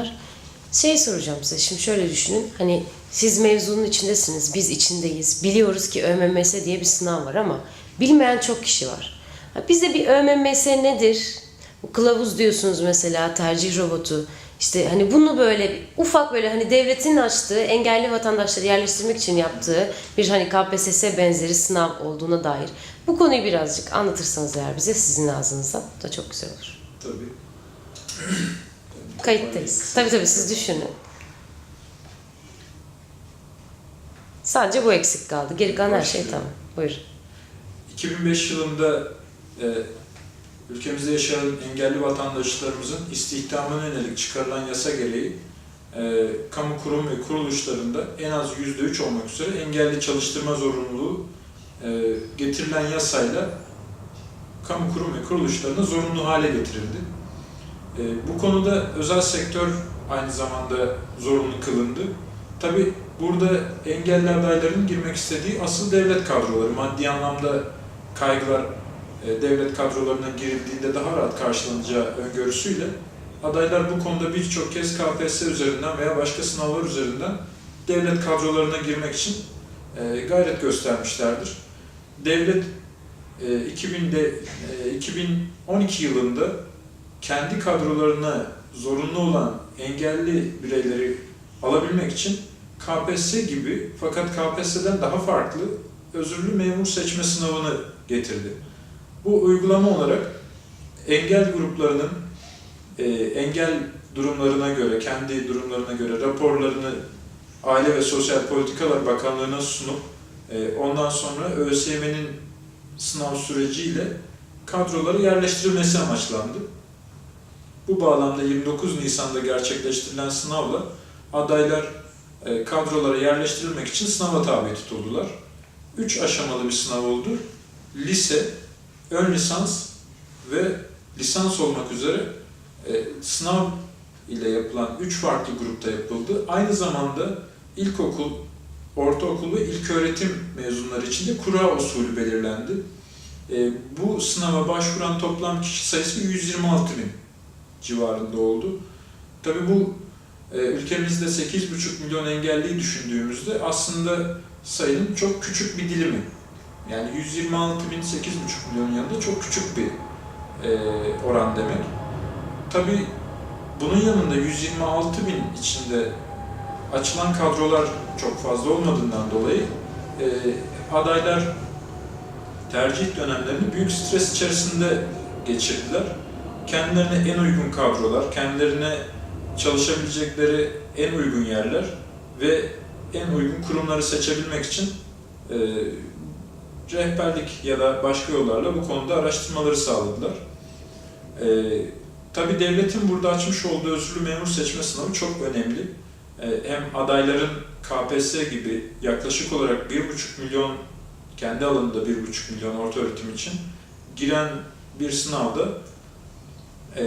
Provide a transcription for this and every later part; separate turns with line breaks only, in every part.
var. Şey soracağım size şimdi şöyle düşünün. Hani siz mevzunun içindesiniz, biz içindeyiz. Biliyoruz ki ÖMMS diye bir sınav var ama bilmeyen çok kişi var. Ha, Bize bir ÖMMS nedir? Kılavuz diyorsunuz mesela tercih robotu. İşte hani bunu böyle ufak böyle hani devletin açtığı engelli vatandaşları yerleştirmek için yaptığı bir hani KPSS benzeri sınav olduğuna dair. Bu konuyu birazcık anlatırsanız eğer bize sizin ağzınızdan da çok güzel olur.
Tabii.
Kayıttayız. Tabii tabii siz düşünün. Sadece bu eksik kaldı. Geri kalan her şey tamam. Buyurun.
2005 yılında e, ülkemizde yaşayan engelli vatandaşlarımızın istihdamına yönelik çıkarılan yasa gereği e, kamu kurum ve kuruluşlarında en az %3 olmak üzere engelli çalıştırma zorunluluğu e, getirilen yasayla kamu kurum ve kuruluşlarına zorunlu hale getirildi. E, bu konuda özel sektör aynı zamanda zorunlu kılındı. Tabi burada engelli adayların girmek istediği asıl devlet kadroları, maddi anlamda kaygılar e, devlet kadrolarına girildiğinde daha rahat karşılanacağı öngörüsüyle adaylar bu konuda birçok kez KPSS üzerinden veya başka sınavlar üzerinden devlet kadrolarına girmek için e, gayret göstermişlerdir. Devlet e, 2000'de e, 2012 yılında kendi kadrolarına zorunlu olan engelli bireyleri alabilmek için KPSS gibi fakat KPSS'den daha farklı özürlü memur seçme sınavını getirdi. Bu uygulama olarak engel gruplarının e, engel durumlarına göre, kendi durumlarına göre raporlarını Aile ve Sosyal Politikalar Bakanlığı'na sunup e, ondan sonra ÖSYM'nin sınav süreciyle kadrolara yerleştirilmesi amaçlandı. Bu bağlamda 29 Nisan'da gerçekleştirilen sınavla adaylar e, kadrolara yerleştirilmek için sınava tabi tutuldular. Üç aşamalı bir sınav oldu. Lise, ön lisans ve lisans olmak üzere e, sınav ile yapılan üç farklı grupta yapıldı. Aynı zamanda ilkokul, ortaokul ve ilköğretim mezunları için de kura usulü belirlendi. E, bu sınava başvuran toplam kişi sayısı 126 bin civarında oldu. Tabii bu e, ülkemizde 8,5 milyon engelliyi düşündüğümüzde aslında sayının çok küçük bir dilimi. Yani 126 bin 8,5 milyon yanında çok küçük bir e, oran demek. Tabii bunun yanında 126 bin içinde açılan kadrolar çok fazla olmadığından dolayı e, adaylar tercih dönemlerini büyük stres içerisinde geçirdiler. Kendilerine en uygun kadrolar, kendilerine çalışabilecekleri en uygun yerler ve en uygun kurumları seçebilmek için e, rehberlik ya da başka yollarla bu konuda araştırmaları sağladılar. E, Tabi devletin burada açmış olduğu özürlü memur seçme sınavı çok önemli. E, hem adayların KPSS gibi yaklaşık olarak 1,5 milyon kendi alanında 1,5 milyon orta öğretim için giren bir sınavda e,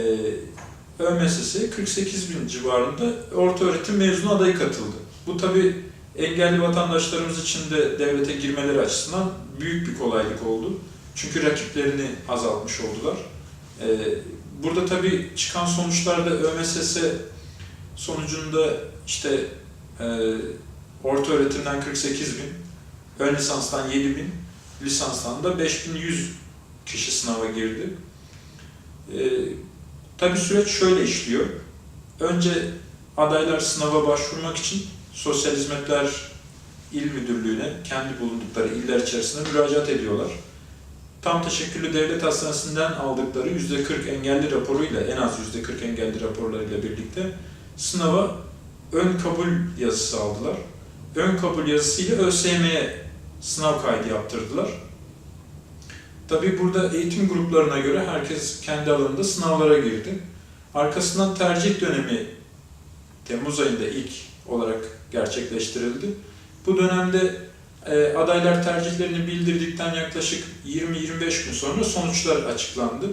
ÖMSS'ye 48 bin civarında orta öğretim mezunu adayı katıldı. Bu tabi engelli vatandaşlarımız için de devlete girmeleri açısından büyük bir kolaylık oldu. Çünkü rakiplerini azaltmış oldular. Ee, burada tabi çıkan sonuçlarda ÖMSS sonucunda işte e, orta öğretimden 48 bin, ön lisanstan 7 bin, lisanstan da 5100 kişi sınava girdi. Ee, Tabi süreç şöyle işliyor. Önce adaylar sınava başvurmak için Sosyal Hizmetler İl Müdürlüğü'ne kendi bulundukları iller içerisinde müracaat ediyorlar. Tam teşekküllü devlet hastanesinden aldıkları %40 engelli raporuyla, en az %40 engelli raporlarıyla birlikte sınava ön kabul yazısı aldılar. Ön kabul yazısıyla ÖSYM'ye sınav kaydı yaptırdılar. Tabii burada eğitim gruplarına göre herkes kendi alanında sınavlara girdi. Arkasından tercih dönemi Temmuz ayında ilk olarak gerçekleştirildi. Bu dönemde e, adaylar tercihlerini bildirdikten yaklaşık 20-25 gün sonra sonuçlar açıklandı.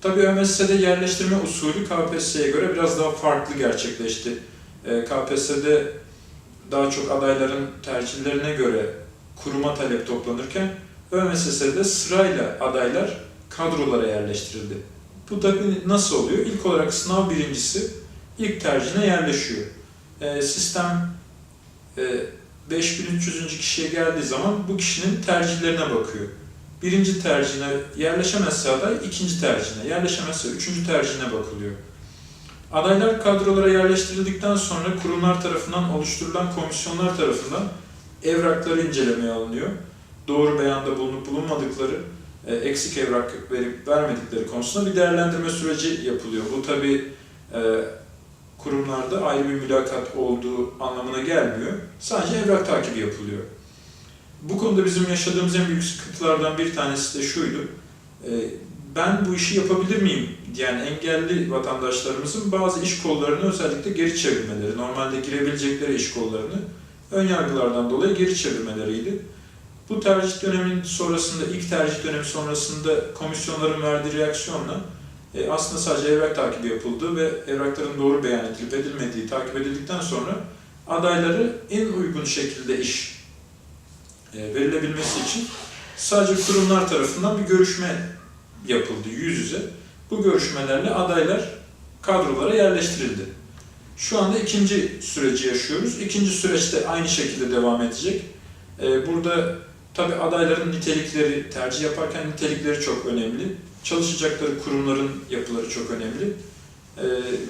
Tabii ÖMSS'de yerleştirme usulü KPSS'ye göre biraz daha farklı gerçekleşti. E, KPSS'de daha çok adayların tercihlerine göre kuruma talep toplanırken ÖMSS'de sırayla adaylar kadrolara yerleştirildi. Bu da nasıl oluyor? İlk olarak sınav birincisi ilk tercihine yerleşiyor. E, sistem e, 5300. kişiye geldiği zaman bu kişinin tercihlerine bakıyor. Birinci tercihine yerleşemezse aday ikinci tercihine, yerleşemezse üçüncü tercihine bakılıyor. Adaylar kadrolara yerleştirildikten sonra kurumlar tarafından oluşturulan komisyonlar tarafından evrakları incelemeye alınıyor. Doğru beyanda bulunup bulunmadıkları, e, eksik evrak verip vermedikleri konusunda bir değerlendirme süreci yapılıyor. Bu tabi kurumlarda ayrı bir mülakat olduğu anlamına gelmiyor. Sadece evrak takibi yapılıyor. Bu konuda bizim yaşadığımız en büyük sıkıntılardan bir tanesi de şuydu. E, ben bu işi yapabilir miyim diyen engelli vatandaşlarımızın bazı iş kollarını özellikle geri çevirmeleri, normalde girebilecekleri iş kollarını ön yargılardan dolayı geri çevirmeleriydi. Bu tercih döneminin sonrasında, ilk tercih dönemi sonrasında komisyonların verdiği reaksiyonla e, aslında sadece evrak takibi yapıldı ve evrakların doğru beyan edilip edilmediği takip edildikten sonra adayları en uygun şekilde iş e, verilebilmesi için sadece kurumlar tarafından bir görüşme yapıldı yüz yüze. Bu görüşmelerle adaylar kadrolara yerleştirildi. Şu anda ikinci süreci yaşıyoruz. İkinci süreçte aynı şekilde devam edecek. Ee, Burada tabi adayların nitelikleri, tercih yaparken nitelikleri çok önemli. Çalışacakları kurumların yapıları çok önemli. Ee,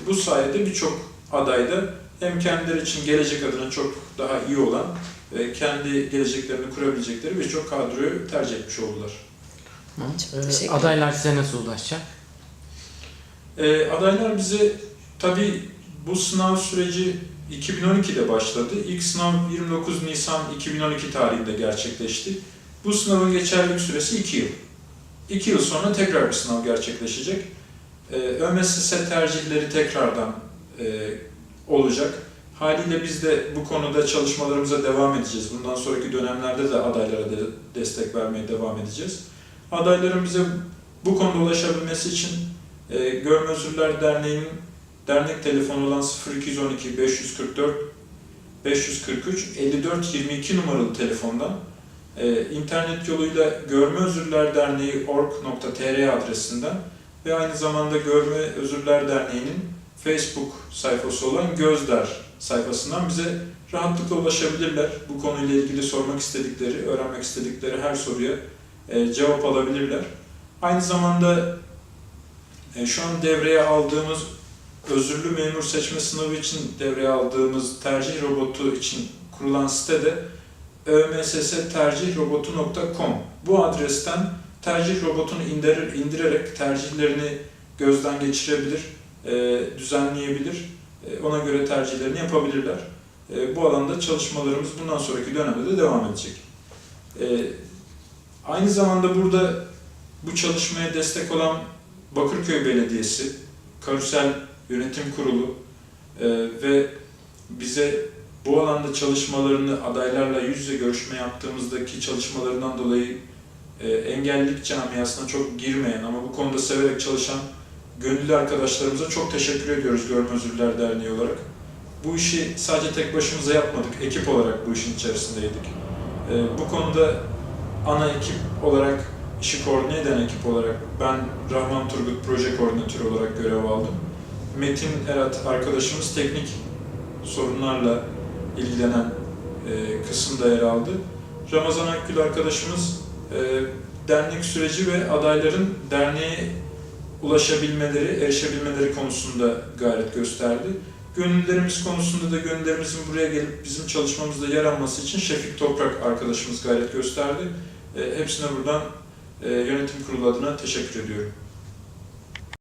Bu sayede birçok adayda hem kendileri için gelecek adına çok daha iyi olan ve kendi geleceklerini kurabilecekleri birçok kadroyu tercih etmiş oldular.
Ee, adaylar size nasıl ulaşacak?
Ee, adaylar bize tabii bu sınav süreci 2012'de başladı. İlk sınav 29 Nisan 2012 tarihinde gerçekleşti. Bu sınavın geçerlilik süresi 2 yıl. 2 yıl sonra tekrar bir sınav gerçekleşecek. Ee, ÖMSS tercihleri tekrardan e, olacak. Haliyle biz de bu konuda çalışmalarımıza devam edeceğiz. Bundan sonraki dönemlerde de adaylara de destek vermeye devam edeceğiz. Adayların bize bu konuda ulaşabilmesi için e, Görme Özürler Derneği'nin dernek telefonu olan 0212 544 543 54 22 numaralı telefondan e, internet yoluyla Görme Özürler Derneği org.tr adresinden ve aynı zamanda Görme Özürler Derneği'nin Facebook sayfası olan Gözder sayfasından bize rahatlıkla ulaşabilirler. Bu konuyla ilgili sormak istedikleri, öğrenmek istedikleri her soruya e, cevap alabilirler. Aynı zamanda e, şu an devreye aldığımız özürlü memur seçme sınavı için devreye aldığımız tercih robotu için kurulan sitede ömsstercihrobotu.com bu adresten tercih robotunu indirir, indirerek tercihlerini gözden geçirebilir, e, düzenleyebilir, e, ona göre tercihlerini yapabilirler. E, bu alanda çalışmalarımız bundan sonraki dönemde de devam edecek. E, aynı zamanda burada bu çalışmaya destek olan Bakırköy Belediyesi, Karusel Yönetim Kurulu e, ve bize bu alanda çalışmalarını adaylarla yüz yüze görüşme yaptığımızdaki çalışmalarından dolayı e, engellilik camiasına çok girmeyen ama bu konuda severek çalışan gönüllü arkadaşlarımıza çok teşekkür ediyoruz Görme Özürler Derneği olarak. Bu işi sadece tek başımıza yapmadık, ekip olarak bu işin içerisindeydik. E, bu konuda ana ekip olarak işi koordine eden ekip olarak ben Rahman Turgut proje koordinatörü olarak görev aldım. Metin Erat arkadaşımız teknik sorunlarla ilgilenen e, kısımda yer aldı. Ramazan Akgül arkadaşımız e, dernek süreci ve adayların derneğe ulaşabilmeleri, erişebilmeleri konusunda gayret gösterdi. Gönüllerimiz konusunda da gönüllerimizin buraya gelip bizim çalışmamızda yer alması için Şefik Toprak arkadaşımız gayret gösterdi. E, hepsine buradan e, yönetim kurulu adına teşekkür ediyorum.